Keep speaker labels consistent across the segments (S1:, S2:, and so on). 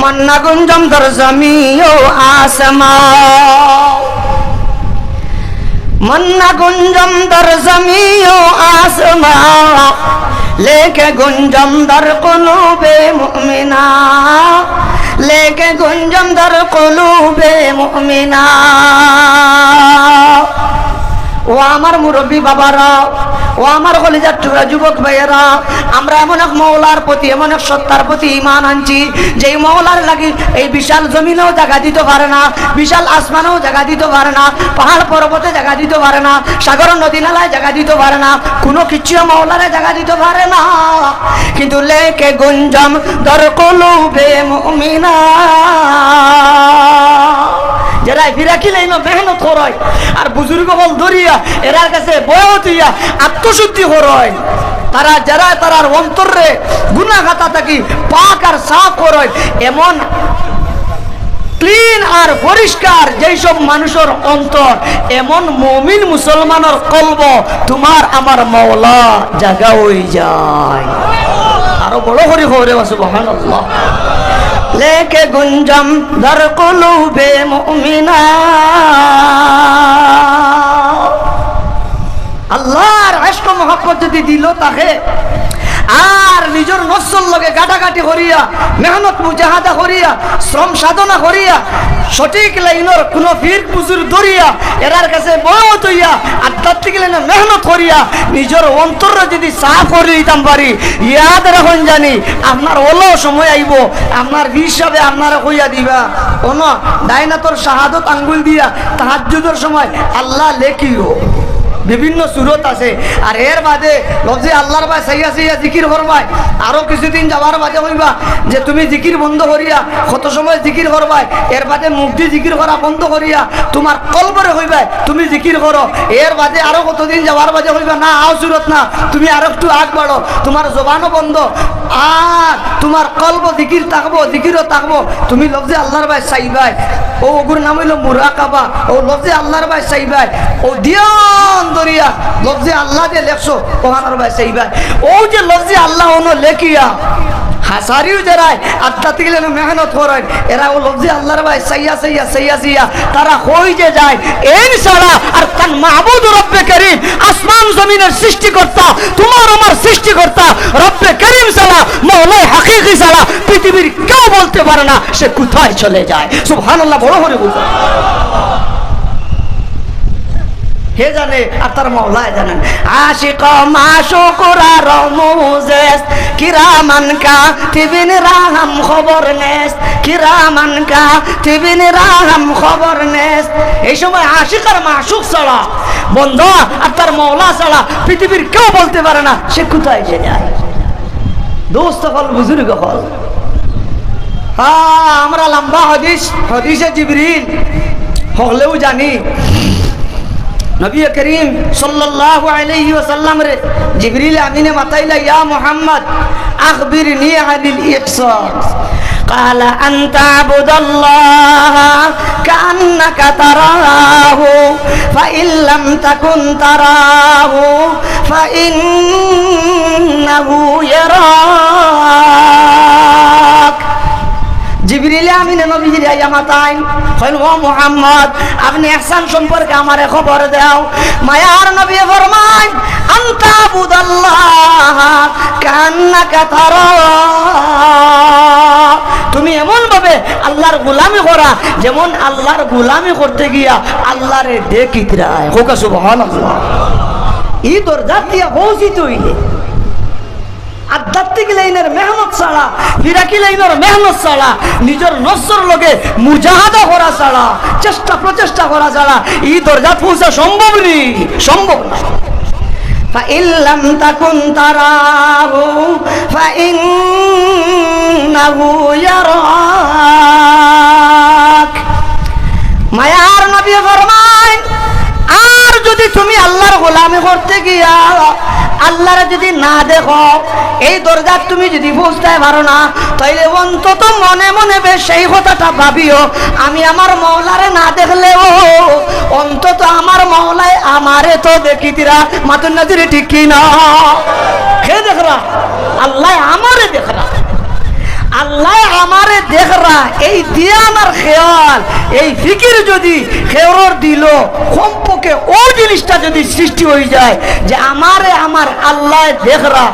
S1: মন্না গুঞ্জম দর জমি ও আসমা মন্না গুঞ্জম দর জমি ও আসমা লেকে গুঞ্জম দর কুলুবে মুমিনা। লেকে গুঞ্জম দর কুলুবে মুমিনা। ও আমার মুরব্বী বাবারা, ও আমার কলিজার টুকরা যুবক ভাইয়েরা, আমরা এমন এক মৌলার প্রতি, এমন এক সত্তার প্রতি ইমান আনছি যে মৌলার লাগি এই বিশাল জমিনেও জায়গা দিতে পারে না, বিশাল আসমানেও জায়গা দিতে পারে না, পাহাড় পর্বতে জায়গা দিতে পারে না, সাগর নদী নালায় জায়গা দিতে পারে না, কোনো কিছু মৌলারে জায়গা দিতে পারে না। কিন্তু লেকে গুঞ্জম দর কলুবে মুমিনা। যারা ফিরাকি লাইন মেহনত আর বুজুর্গ বল ধরিয়া, এরার কাছে হইয়া আত্মশুদ্ধি তারা যারা তারার অন্তরে থাকি, পাক আর সাফ এমন ক্লিন আর পরিষ্কার যেই সব মানুষের অন্তর, এমন মমিন মুসলমানের কলব, তোমার আমার মৌলা জাগা হয়ে যায়। আরও বড় করে খবরে বাসু লেকে গুঞ্জম ধর কুলুবে মুমিনা। আল্লাহর আশক মহাপত যদি দিল তাকে, আর নিজের নসল লগে গাটাগাটি করিয়া, মেহনত মুজাহাদা করিয়া, শ্রম সাধনা করিয়া সঠিক লাইনের কোন ফির পুজুর ধরিয়া এরার কাছে মত হইয়া, আধ্যাত্মিক লাইনে মেহনত করিয়া, নিজের অন্তর যদি সাফ করে দিতাম পারি, ইয়াদ রাখুন জানি, আপনার ওলো সময় আইব, আপনার হিসাবে আপনার হইয়া দিবা। কোন ডাইনাতর শাহাদত আঙ্গুল দিয়া তাহাজুদের সময় আল্লাহ লেখিও। বিভিন্ন সুরত আছে। আর এর বাদে লফজে আল্লাহর ভাই সাইয়া সাইয়া জিকির করবাই আরও কিছুদিন যাওয়ার বাদে হইবা যে তুমি জিকির বন্ধ করিয়া, কত সময় জিকির করবাই, এর বাদে মুক্তি জিকির করা বন্ধ করিয়া তোমার কলবরে হইবাই তুমি জিকির করো। এর বাদে আরও কতদিন যাওয়ার বাদে হইবা, না আও সুরত না, তুমি আরও একটু আগ বাড়ো। তোমার জবানও বন্ধ। আর তোমার কলব জিকির থাকব, জিকিরও থাকব। তুমি লফজে আল্লাহর ভাই সাইবাই। ও ওগুর নাম হইল মুরাকাবা। ও লফজে আল্লাহর ভাই সাইবাই ও দিয়ান দরিয়া লফজে আল্লাহ যে লেখছো ওহানার ভাই সাইবাই ও যে লফজে আল্লাহ ono লেখিয়া, হাসারিও যারাই আধ্যাত্মিক মেহনত করেন এরা ও লফজে আল্লাহর ভাই সাইয়া সাইয়া সাইয়া সাইয়া, তারা হই যে যায়। এই ছাড়া আর তার মাহবুদুর জমিনের সৃষ্টিকর্তা, তোমার আমার সৃষ্টিকর্তা, রব্বে করিম সালা মৌলাই হাকিকি সালা, পৃথিবীর কেউ বলতে পারে না সে কোথায় চলে যায়। সুবহানাল্লাহ, বড় হরে বলতে হে জানে, আর তার মৌলায় জানেন। আশিক মাশুকুরা রমুজেস কিরামান কা তিবিন রাহাম খবর নেস, কিরামান কা তিবিন রাহাম খবর নেস। এই সময় আশিক আর মাশুক ছাড়া, বন্ধ, আর তার মৌলা ছাড়া পৃথিবীর কেউ বলতে পারে না, সে কোথায় যে যায়? দোস্ত হল, বুজুর্গ হল। হ্যাঁ আমরা লম্বা হদিস, হদিসে জিবরিল, হলেও জানি নবী করিম সাল্লাল্লাহু আলাইহি ওয়াসাল্লাম রে জিবরিল আমিনে মাতাইলা ইয়া মুহাম্মদ আখবিরনি আনিল ইহসান قال أن تعبد الله كأنك تراه فإن لم تكن تراه فإنه يراك জিবরিলে আমি নবীজির আইয়া মাতাইন কইন ও মুহাম্মদ, আপনি ইহসান সম্পর্কে আমারে খবর দাও। মায়ার নবী ফরমান আনতা বুদাল্লাহ কান্নাকা তারা। তুমি এমন ভাবে আল্লাহর গোলামি করা, যেমন আল্লাহর গোলামি করতে গিয়া আল্লাহরে দেখিত রায় হোকা, সুবহানাল্লাহ। ই দরজা দিয়া পৌঁছিত হইলে আধ্যাত্মিক লাইনের মেহনত ছাড়া ফিরাকি লাইনের মেহনত ছাড়া নিজের নসর লগে মুজাহাদা করা ছাড়া চেষ্টা প্রচেষ্টা করা ছাড়া এই দরজা পৌঁছা সম্ভব নেই সম্ভব না فإن لم تكن تراه فإنه يراك মায়ার নবী ফরমায় আর যদি তুমি আল্লাহর গোলামি করতে গিয়া আল্লাহরে যদি না দেখো, এই দরজা তুমি যদি বুঝতে পারো না, তাইলে অন্তত মনে মনে বেশ সেই কথাটা ভাবিও, আমি আমার মৌলারে না দেখলেও, অন্তত আমার মৌলায় আমারে তো দেখি তিরা মাতুর নজরে ঠিক না হে দেখরা, আল্লাহ আমারে দেখরা। আল্লাহ আমারে দেখরা, এই দিয়ান আর খেয়াল। এই ফিকির যদি খেয়রর দিল, কমপক্ষে ও জিনিসটা যদি সৃষ্টি হয়ে যায়, যে আমারে আমার আল্লাহ দেখরা,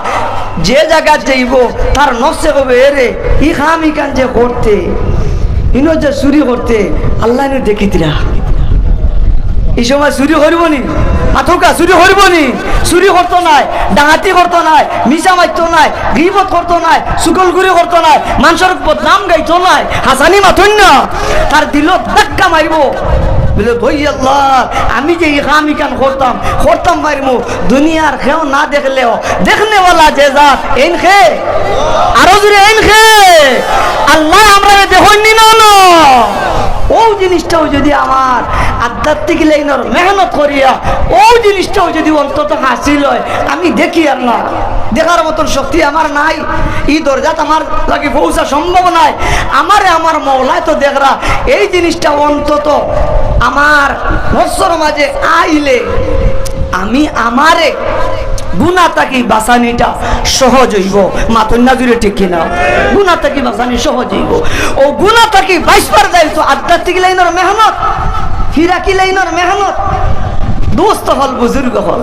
S1: যে জায়গা যাইব, তার নসে হবে এরে ই খাম ইখান যে করতে, ইনো যে চুরি করতে, আল্লাহ দেখিতরা এই সময় চুরি করব নি। মাথুকা চুরি করব নি। চুরি করতো নাই ডাহাতি করতো নাই মিশা মারতো নাই, গিবত করতো নাই সুকলগুড়ি করতো নাই মানুষের বদনাম গাইতো নাই হাসানি মাথুন না তার দিল ধাক্কা মারিব বলে ভই আল্লাহ, আমি যে এই কাম ইকান করতাম করতাম মারিমু দুনিয়ার খেও না দেখলেও দেখনেওয়ালা যে জাত এন খে আরও জুড়ে এন খে আল্লাহ আমরা দেখুন নি না ও জিনিসটাও যদি আমার আধ্যাত্মিক লাইনের মেহনত করিয়া, ও জিনিসটাও যদি অন্তত হাসিল হয়, আমি দেখি আর না। দেখার মতন শক্তি আমার নাই। এই দরজাত আমার লাগে পৌঁছা সম্ভব নাই। আমারে আমার মৌলায় তো দেখরা, এই জিনিসটা অন্তত আমার নশ্বর মাঝে আইলে, আমি আমারে গুণা তাকে বাসানিটা সহজ হইব। মাতন্না জুড়ে ঠিক কিনা? গুনা তাকে বাসানি সহজ হইব। ও গুণা তাকে বাইশবার যাই তো আধ্যাত্মিক লাইনের মেহনত ফিরাকি লাইনের মেহনত? দোস্ত হল, বুজুর্গ হল।